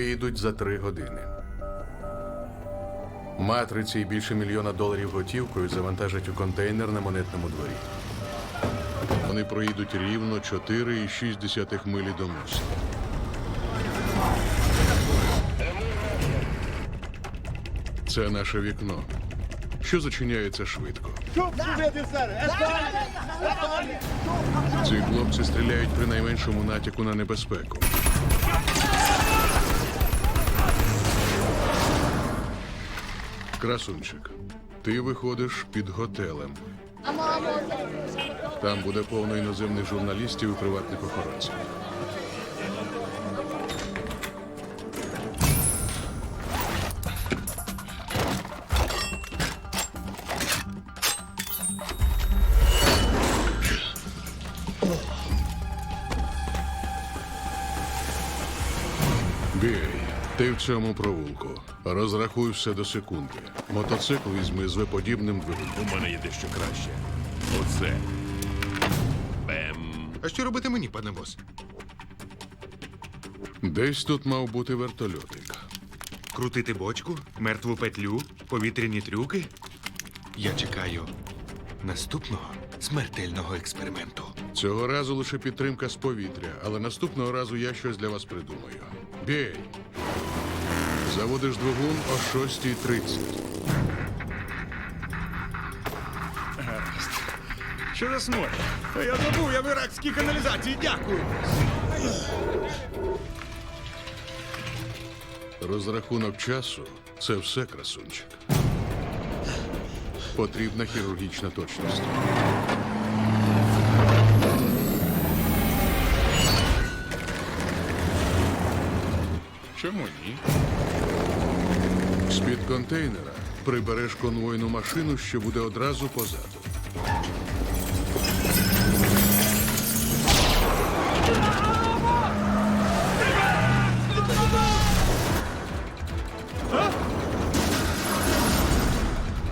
виїдуть за три години. Матриці і більше мільйона доларів готівкою завантажать у контейнер на монетному дворі. Вони проїдуть рівно 4,6 милі до мосту. Це наше вікно, що зачиняється швидко. Ці хлопці стріляють при найменшому натяку на небезпеку. Красунчик, ти виходиш під готелем. Там буде повно іноземних журналістів і приватних охоронців. Бій, ти в цьому провулку. Розрахуй все до секунди. Мотоцикл візьми з виподібним двигуном. У мене є дещо краще. Оце. Бем. А що робити мені, пане бос? Десь тут мав бути вертольотик. Крутити бочку, мертву петлю, повітряні трюки? Я чекаю наступного смертельного експерименту. Цього разу лише підтримка з повітря, але наступного разу я щось для вас придумаю. Бій! Заводиш двигун о 6.30. Що за сморід? Я забув, я в іракській каналізації, дякую. Розрахунок часу це все красунчик. Потрібна хірургічна точність. Чому ні? З-під контейнера прибереш конвойну машину, що буде одразу позаду.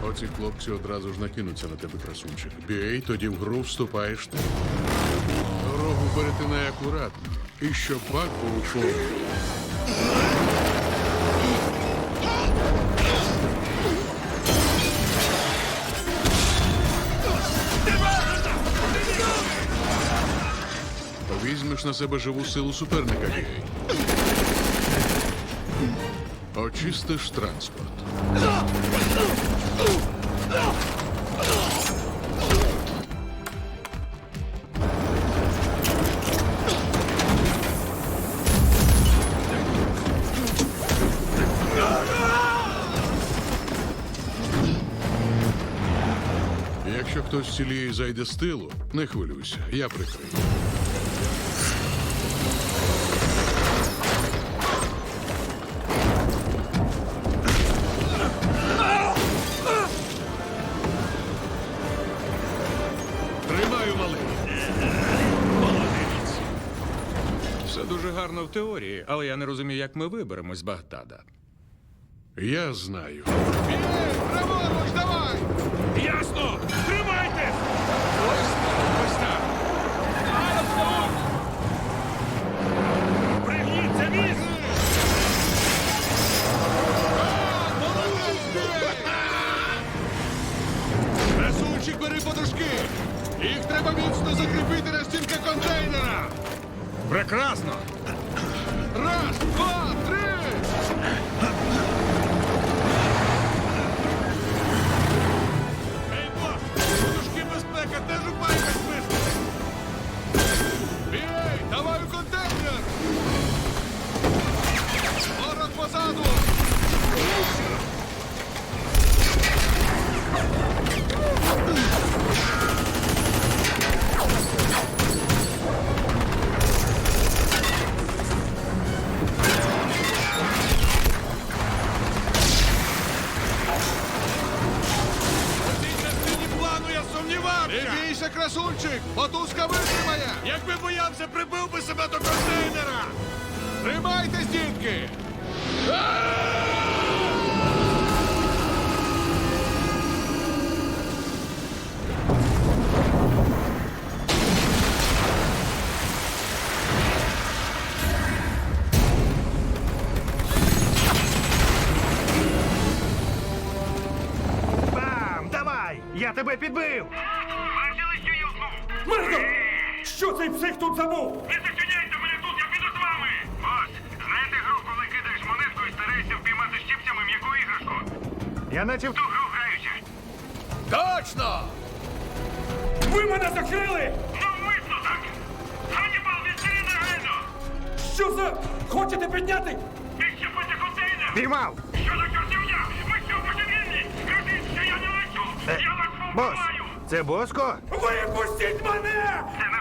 Оці хлопці одразу ж накинуться на тебе, красунчик. Бій, тоді в гру вступаєш ти. Дорогу перетинай акуратно. І щоб бак був у Візьмеш на себе живу силу суперника, Гей. Очистиш транспорт. Якщо хтось цієї зайде з тилу, не хвилюйся, я прикрию. Тримаю малий. Все дуже гарно в теорії, але я не розумію, як ми виберемось з Багдада. Я знаю. Праворуч, давай! Ясно! Тримайте! Міцно закріпити на стінки контейнера! Прекрасно! Раз, два, три! Красунчик, мотузка витримає! Якби боявся, прибив би себе до контейнера! Тримайтесь, дітки! Бам! Давай! Я тебе підбив! Бачили, що цей псих тут забув? Не зачиняйте мене тут, я піду з вами! Бос, знаєте гру, коли кидаєш монетку і стараєшся впіймати щипцями м'яку іграшку? Я наче в Ту гру граючи. Точно! Ви мене закрили! Навмисно так! Ганібал, відстрій негайно! Що за... Хочете підняти? Відщепити контейнер! піймав! Що за чортівня? Ви що, божевільні? Кажіть, що я не лечу! Е, Я вас Бос, повбиваю! Це Боско? Випустіть мене! Це